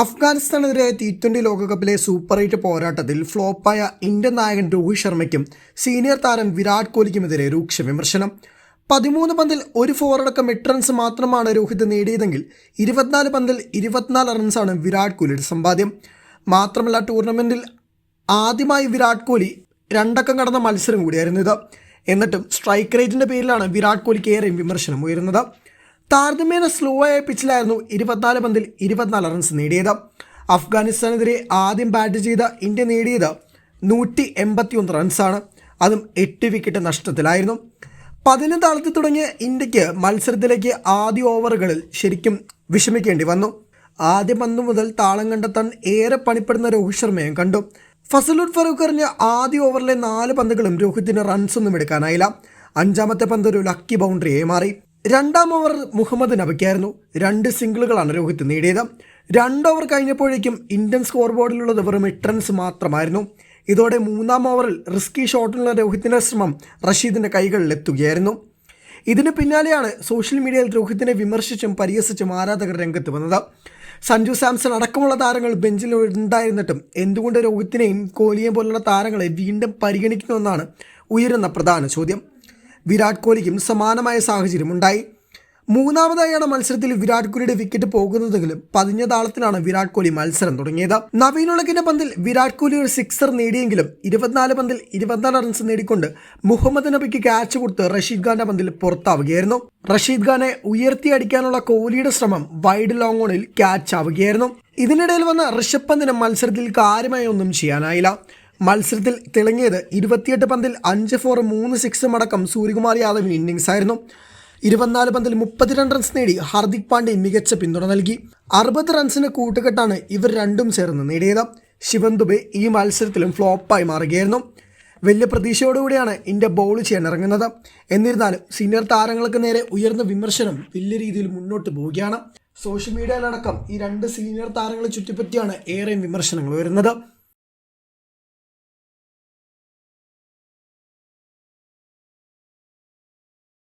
അഫ്ഗാനിസ്ഥാനെതിരെ T twenty ലോകകപ്പിലെ super eight പോരാട്ടത്തിൽ ഫ്ലോപ്പായ ഇന്ത്യൻ നായകൻ രോഹിത് ശർമ്മയ്ക്കും സീനിയർ താരം വിരാട് കോഹ്ലിക്കുമെതിരെ രൂക്ഷ വിമർശനം. പതിമൂന്ന് പന്തിൽ ഒരു ഫോറടക്കം എട്ട് റൺസ് മാത്രമാണ് രോഹിത് നേടിയതെങ്കിൽ ഇരുപത്തിനാല് പന്തിൽ ഇരുപത്തിനാല് റൺസാണ് വിരാട് കോഹ്ലിയുടെ സമ്പാദ്യം. മാത്രമല്ല ടൂർണമെന്റിൽ ആദ്യമായി വിരാട് കോഹ്ലി രണ്ടക്കം കടന്ന മത്സരം കൂടിയായിരുന്നു ഇത്. എന്നിട്ടും സ്ട്രൈക്ക് റേറ്റിന്റെ പേരിലാണ് വിരാട് കോഹ്ലിക്ക് ഏറെയും വിമർശനം ഉയരുന്നത്. താരതമ്യേന സ്ലോ ആയ പിച്ചിലായിരുന്നു ഇരുപത്തിനാല് പന്തിൽ ഇരുപത്തിനാല് റൺസ് നേടിയത്. അഫ്ഗാനിസ്ഥാനെതിരെ ആദ്യം ബാറ്റ് ചെയ്ത ഇന്ത്യ നേടിയത് നൂറ്റി എൺപത്തിയൊന്ന് റൺസാണ് അതും എട്ട് വിക്കറ്റ് നഷ്ടത്തിലായിരുന്നു. പതിനൊന്ന് താളത്തിൽ തുടങ്ങിയ ഇന്ത്യയ്ക്ക് മത്സരത്തിലേക്ക് ആദ്യ ഓവറുകളിൽ ശരിക്കും വിഷമിക്കേണ്ടി വന്നു. ആദ്യ പന്ത് മുതൽ താളം കണ്ടെത്താൻ ഏറെ പണിപ്പെടുന്ന രോഹിത് ശർമ്മയും കണ്ടു. ഫസലുൽ ഫറൂഖ് എറിഞ്ഞ ആദ്യ ഓവറിലെ നാല് പന്തുകളും രോഹിത്തിന് റൺസൊന്നും എടുക്കാനായില്ല. അഞ്ചാമത്തെ പന്ത് ഒരു ലക്കി ബൗണ്ടറിയായി മാറി. രണ്ടാം ഓവർ മുഹമ്മദ് നബിക്കായിരുന്നു. രണ്ട് സിംഗിളുകളാണ് രോഹിത് നേടിയത്. രണ്ട് ഓവർ കഴിഞ്ഞപ്പോഴേക്കും ഇന്ത്യൻ സ്കോർ ബോർഡിലുള്ളത് വെറും എട്ട് റൺസ് മാത്രമായിരുന്നു. ഇതോടെ മൂന്നാം ഓവറിൽ റിസ്കി ഷോട്ടിനുള്ള രോഹിത്തിന്റെ ശ്രമം റഷീദിന്റെ കൈകളിൽ എത്തുകയായിരുന്നു ഇതിന് പിന്നാലെയാണ് സോഷ്യൽ മീഡിയയിൽ രോഹിത്തിനെ വിമർശിച്ചും പരിഹസിച്ചും ആരാധകർ രംഗത്ത് വന്നത്. സഞ്ജു സാംസൺ അടക്കമുള്ള താരങ്ങൾ ബെഞ്ചിൽ ഉണ്ടായിരുന്നിട്ടും എന്തുകൊണ്ട് രോഹിത്തിനെയും കോഹ്ലിയെയും പോലുള്ള താരങ്ങളെ വീണ്ടും പരിഗണിക്കുന്നുവെന്നാണ് ഉയരുന്ന പ്രധാന ചോദ്യം. വിരാട് കോഹ്ലിക്കും സമാനമായ സാഹചര്യം ഉണ്ടായി. മൂന്നാമതായാണ് മത്സരത്തിൽ വിരാട് കോഹ്ലിയുടെ വിക്കറ്റ് പോകുന്നതെങ്കിലും പതിഞ്ഞ താളത്തിലാണ് വിരാട് കോഹ്ലി മത്സരം തുടങ്ങിയത്. നവീൻ ഉളകിന്റെ പന്തിൽ വിരാട് കോഹ്ലി ഒരു സിക്സർ നേടിയെങ്കിലും ഇരുപത്തിനാല് പന്തിൽ ഇരുപത്തിനാല് റൺസ് നേടിക്കൊണ്ട് മുഹമ്മദ് നബിക്ക് ക്യാച്ച് കൊടുത്ത് റഷീദ് ഖാന്റെ പന്തിൽ പുറത്താവുകയായിരുന്നു. റഷീദ് ഖാനെ ഉയർത്തി അടിക്കാനുള്ള കോഹ്ലിയുടെ ശ്രമം വൈഡ് ലോങ് ഓണിൽ ക്യാച്ച് ആവുകയായിരുന്നു. ഇതിനിടയിൽ വന്ന ഋഷഭ് പന്തിന് മത്സരത്തിൽ കാര്യമായി ഒന്നും ചെയ്യാനായില്ല. മത്സരത്തിൽ തിളങ്ങിയത് ഇരുപത്തിയെട്ട് പന്തിൽ അഞ്ച് ഫോർ മൂന്ന് സിക്സും അടക്കം സൂര്യകുമാർ യാദവിന് ഇന്നിംഗ്സ് ആയിരുന്നു. ഇരുപത്തിനാല് പന്തിൽ മുപ്പത്തിരണ്ട് റൺസ് നേടി ഹാർദിക് പാണ്ഡ്യ മികച്ച പിന്തുണ നൽകി. അറുപത് റൺസിന് കൂട്ടുകെട്ടാണ് ഇവർ രണ്ടും ചേർന്ന് നേടിയത്. ശിവൻ ദുബെ ഈ മത്സരത്തിലും ഫ്ലോപ്പായി മാറുകയായിരുന്നു. വലിയ പ്രതീക്ഷയോടുകൂടിയാണ് ഇന്ത്യ ബോൾ ചെയ്യാൻ ഇറങ്ങുന്നത് എന്നിരുന്നാലും സീനിയർ താരങ്ങൾക്ക് നേരെ ഉയർന്ന വിമർശനം വലിയ രീതിയിൽ മുന്നോട്ട് പോവുകയാണ്. സോഷ്യൽ മീഡിയയിലടക്കം ഈ രണ്ട് സീനിയർ താരങ്ങളെ ചുറ്റിപ്പറ്റിയാണ് ഏറെ വിമർശനങ്ങൾ വരുന്നത്